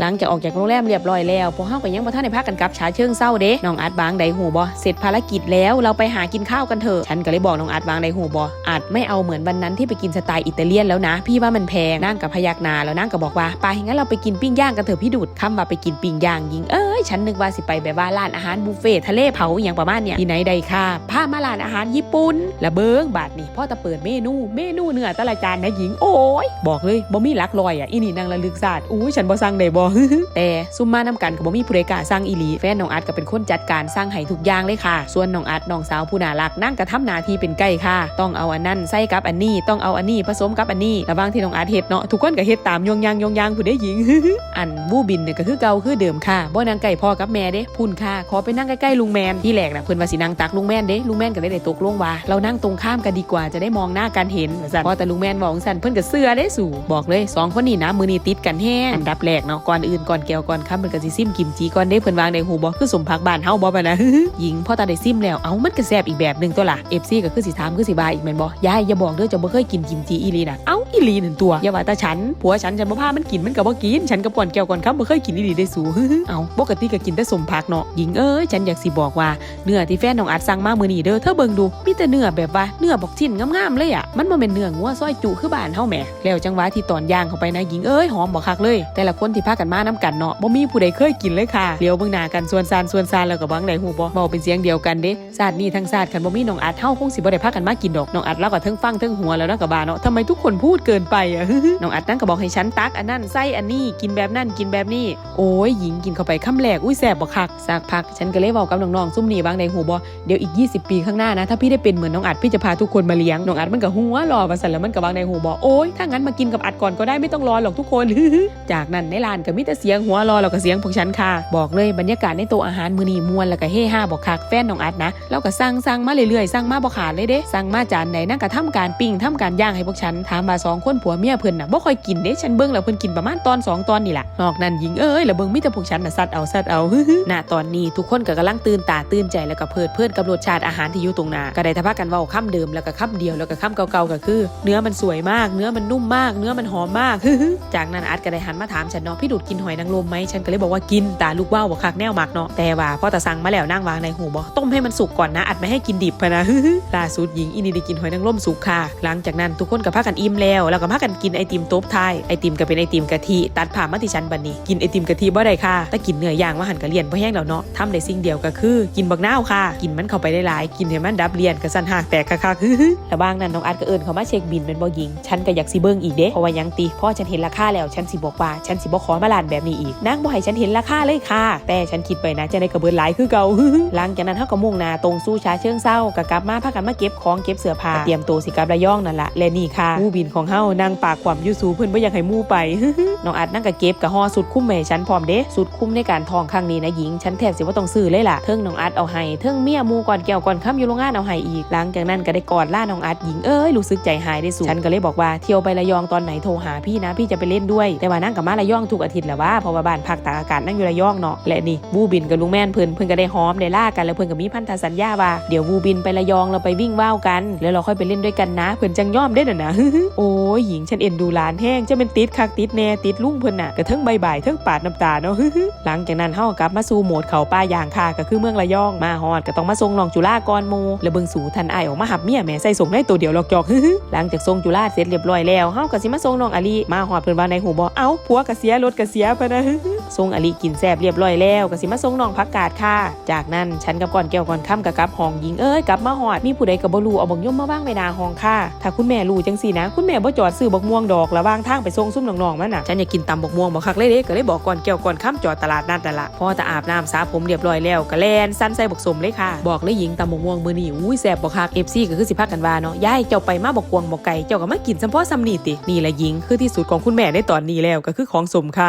หลังจากออกจากโรงแรมเรียบร้อยแล้วพวกเฮาก็ยังบ่ทันได้พักกันกลับฉาเชิงเศร้าเด้น้องอาร์ตบางไดหูบ่เสร็จภารกิจแล้วเราไปหากินข้าวกันเถอะฉันก็เลยบอกน้องอาร์ตบางไดหูบ่อาจไม่เอาเหมือนวันนั้นที่ไปกินสไตล์อิตาเลียนแล้วนะ พี่ว่ามันแพงนั่งกับพยักหน้าแล้วนั่งก็บอกว่าไปงั้นเราไปกินปิ้งย่างกันเถอะพี่ดุดคำว่าไปกินปิ้งย่างยิงเอ้ยฉันนึกว่าสิไปแบบว่าร้านอาหารบุฟเฟ่ทะเลเผาอย่างประมาณเนี้ยที่ไหนใดค่ะพามาร้านอาหารญี่ปุ่นและเบิงบาทนี่พ่อตะเปิดเมนู เมนูเนื้อตละจานนะหญิงโอ้ยบอกเลยบ่มีหลักลอยอะอีนี่นางระลึกศาสตร์อุ้ฉันบ่สั่งได้บ่แต่ซุมมานํกันก็บ่มีผู้ใดกล้าสั่งอีหลีแฟนน้องอัดก็เป็นคนจัดการสร้างให้ทุกอย่างเลยค่ะ ส่วนน้องอัดน้องสาวผู้น่ารักนั่งกระทำหน้าที่เป็นไก่ค่ะ ต้องเอาอันนั้นใส่กับอันนี้ต้องเอาอันนี้ผสมกับอันนี้ระหว่างที่น้องอัดเฮ็ดเนาะทุกคนก็เฮ็ดตามยองยางยองยางผู้ใดหญิงอันบูบินเนี่ยก็คือเก่าคือเดิมค่ะบ่นางไก่พ่อกับแม่เด้พุ่นค่ะ ขอไปนั่งใกล้ๆลุงแมนที่แรกน่ะเพิ่นว่าสินั่งตักลุงแมนเด้ลุงแมนก็ได้ได้ตกลงว่า เรานั่งตรงข้ามกันดีกว่าจะได้มองหน้ากันเห็นว่าซั่นพอแต่ลุงแมนบอกสั่นเพิ่นก็เสื้อได้สู่บอกเลยสองคนนี้นะมือนี้ติดกันแห้งอันดับแรกเนาะก่อนอื่นก่อนแก้วก่อนค่ำเพิ่นก็สิซิมกิมจิก่อนเด้เพิ่นวางในหูบ่คือสมพักบ้านเฮาบ่ปะนะหญิงพอตาได้ซิมแล้วเอ้ามันก็แซ่บอีกแบบนึงตัวล่ะ FC ก็คือสิถามคือสิบายอีกแม่นบ่ยายอย่าบอกเด้อจะบ่เคยกินกิมจิอีหลีน่ะเอ้าอีหลีนั่นตัวอย่าว่าแต่ฉันผัวฉันฉันบ่พามันกินมันก็บ่กินฉันกับก่อนแก้วก่อนค่ำบ่เคยกินอีหลีได้สู่เอ้าปกติก็กินแต่สมพักเนาะหญิงเอ้ยฉันอยากสิบอกว่าเนื้อที่แฟนน้องอัดสั่งมามื้อนี้เด้อเธอเบิ่งดูมีแต่เนื้อแบบว่าเนื้อบอกชิ้นงามๆเลยอะมันบ่แม่นเนื้องัวซอยจุคือบ้านเฮาแหมแล้วจังหวะที่ตอนย่างเข้าไปนะหญิงเอ้ยหอมบ่คักเลย แต่ละคนที่พากันมานํกันเนาะบ่มีผู้ใดเคยกินเลยค่ะเลี้ยวเบิ่งหน้ากันส่วนซานส่วนซานแล้วก็บังได้ฮู้บ่เว้าเป็นเสียงเดียวกันเด้ชาตินี้ทั้งชาติคันบ่มีน้องอัดเฮาคงสิบ่ได้พากันมากินดอกน้องอัดแล้วก็เทั้งฟังเทั้งหัวแล้วนะก็บ่าเนาะทำไมทุกคนพูดเกินไปอะน้องอัดนั่นก็บอกให้ฉันตักอันนั้นใส่อันนี้กินแบบนั้นกินแบบนี้โอ้ยหญิงกินเข้าไปคำแรกอุ้ยแสบบ่คักสักพัก ฉันก็เลยเว้ากับน้องๆซุ่มนี่บางในหูบ่เดี๋ยวอีก 20 ปีข้างหน้านะ ถ้าพี่ได้เป็นเหมือนน้องอัดพี่จะพาทุกคนมาเลี้ยงน้องอัดมันก็หัวรอว่าสั่นแล้วมันก็บางในหูบ่โอ้ยถ้างั้นมากินกับอัดก่อนก็ได้ไม่ต้องรอหรอกทุกคนจากนั้นในร้านก็มีแต่เสียงหัวรอแล้วก็เสียงพวกฉันค่ะ บอกเลยบรรยากาศในโต๊ะอาหารมื้อนี้มวนแล้วก็เฮฮาบอกคักแฟนน้องอัดนะแล้วก็สั่งสั่งมาเรื่อยๆสั่งมาบ่ขาดเลยเด้สั่งมาจานไหนนั่งก็ทำการปิ้งทำการย่างให้พวกฉันถามว่าสองคนผัวเมียเพิ่นน่ะบ่ค่อยกินเด้ฉันเบิ่งแล้วเพิ่นกินประมาณตอนสองตอนนี่แหละนอกนั้นหญิงเอ้ยแล้วเบิ่งมีแต่พวกฉันน่ะซัดเอาซัดเอาณตอนนี้ทุกคนก็กำลังตื่นตาตื่นใจแล้วก็เพลิดเพลินกับรสชาติอาหารที่อยู่ตรงหน้าก็ได้ทะพากันเว้าคำเดิมแล้วก็คำเดียวแล้วก็คำเก่าๆก็คือ เนื้อมันสวยมาก เนื้อมันนุ่มมาก เนื้อมันหอมมาก จากนั้นอาร์ตก็ได้หันมาถามฉันเนาะพี่ดูกินหอยนางรมไหมฉันก็เลยบอกว่ากินตาลูกว่าวบอกคักแนวมากเนาะแต่ว่าพ่อตาสั่งมาแล้วนั่งวางในหูบอกต้มให้มันสุกก่อนนะอัดไม่ให้กินดิบพะนะล่าสุดหญิงอินีได้กินหอยนางรมสุกค่ะ หลังจากนั้นทุกคนก็พากันอิ่มแล้วแล้วก็พากันกินไอติมโต๊บไทายไอติมก็เป็นไอติมกะทิตัดผ่ามาที่ฉันบัดนี้กินไอติมกะทิบ่ได้ค่ะแต่กินเนื้อย่างว่าหันกะเลียนบ่แห้งแล้วเนาะทำได้สิ่งเดียวก็คือ กินบักนาวค่ะ กินมันเข้าไปได้หลายกินให้มันดับเลียนกระสันหักแตกคักๆแล้วบางนั้นน้องอัดก็เอิญเขามาเช็คบินเป็นบ่หญิง ฉันก็อยากสิเบิ่งอีกเด้เพราะว่ายังตีพ่อฉันเห็นราคาแล้วฉันสิบอกว่าฉันสิบ่ขอมาลานแบบนี้อีกนางบ่ให้ฉันเห็นราคาเลยค่ะ แต่ฉันคิดไปนะจะได้กระเบิดหลายคือเก่าหลังจากนั้นเฮาก็มุ่งหน้าตรงสู่ชาเชิงเศร้าก็กลับมาพากันมาเก็บของเก็บเสื้อผ้าเตรียมตัวสิกลับระยองนั่นละและนี่ค่ะมูบินของเฮานางปากความยูสูเพิ่นบ่อยากให้มู่ไปน้องอัดนั่งก็เก็บกับห่อสุดคุ้มแม่ฉันพร้อมเด้สุดคุ้มในการทองครั้งนี้นะหญิงฉันแทบสิว่าต้องซื้อเลยล่ะเทิงน้องอัดเอาให้เทิงเมียมูก่อนแก้วก่อนค่ำอยู่โรงงานเอาให้อีกหลังจากนั้นก็ได้กอดล่าน้องอัดหญิงเอ้ยรู้สึกใจหายได้สูฉันก็เลยบอกว่าเที่ยวไประยองตอนไหนโทรหาพี่นะพี่จะไปเล่นด้วย แต่ว่านั่งกับมาระยองทุกอาทิตย์และว่าเพราะว่าบ้านพักตากอากาศนั่งอยู่ระยองเนาะและนี่บูบินกับลุงแม่นเพิ่นเพิ่นก็ได้หอมได้ล่ากันแล้วเพิ่นก็มีพันธสัญญาว่าเดี๋ยวบูบินไประยองเราไปวิ่งว่าวกัน แล้วเราค่อยไปเล่นด้วยกันนะ เพิ่นจังย่อมได้น่ะนะโอ้ยหญิงฉันเอ็นดูหลานแห้งจะเป็นติดคักติดแน่ติดลุงเพิ่นน่ะกระเทิงใบใบทิงปาดน้ำตาเนาะหลังจากนั้นเฮากลับมาสู่โหมดเขาป้ายางค่ะก็คือเมืองระยองมาฮอดก็ต้องมาส่งน้องจุฬาก่อนหมู่แล้วเบิงสู่ทันไอออกมาหับเมียแม่ใส่ส่งได้ตัวเดียวหลอกจอกหลังจากส่งจุฬาเสร็จเรียบร้อยแล้วเฮาก็สิมาส่งน้องอาลีมาฮอดเพิ่นว่าในหูบ่เอ้าผัวก็เสียรถก็เสียพะนะส่งอลีกินแซบเรียบร้อยแล้วก็สิมาส่งน้องพักกาดค่ะ จากนั้นฉันกับก่อนแก้วก่อนค่ำกับกับห้องหญิงเอ้ยกลับมาฮอดมีผู้ใดก็บ่รู้เอาบักย่อมมาว่างไว้หน้าห้องค่ะ ถ้าคุณแม่รู้จังซี่นะ คุณแม่บ่จอดซื้อบักม่วงดอกระว่างทางไปส่งซุ่มน้องๆมันน่ะฉันอยากกินตำบักม่วงบ่คักเลยเด้ก็เลยบอกก่อนแก้วก่อนค่ำจอดตลาดนัดนั่นละพอตาอาบน้ำสระผมเรียบร้อยแล้วก็แลนสั้นใส่บักสมเลยค่ะ บอกเลยหญิงตำบักม่วงมือนี้อุ้ยแซ่บบ่คัก FC ก็คือสิพักกันว่าเนาะยายเจ้าไปมาบ่กวงบ่ไก่เจ้าก็มากินเฉพาะซ้ำนี่ตินี่แหละหญิงคือที่สุดของคุณแม่ในตอนนี้แล้วก็คือของสมค่ะ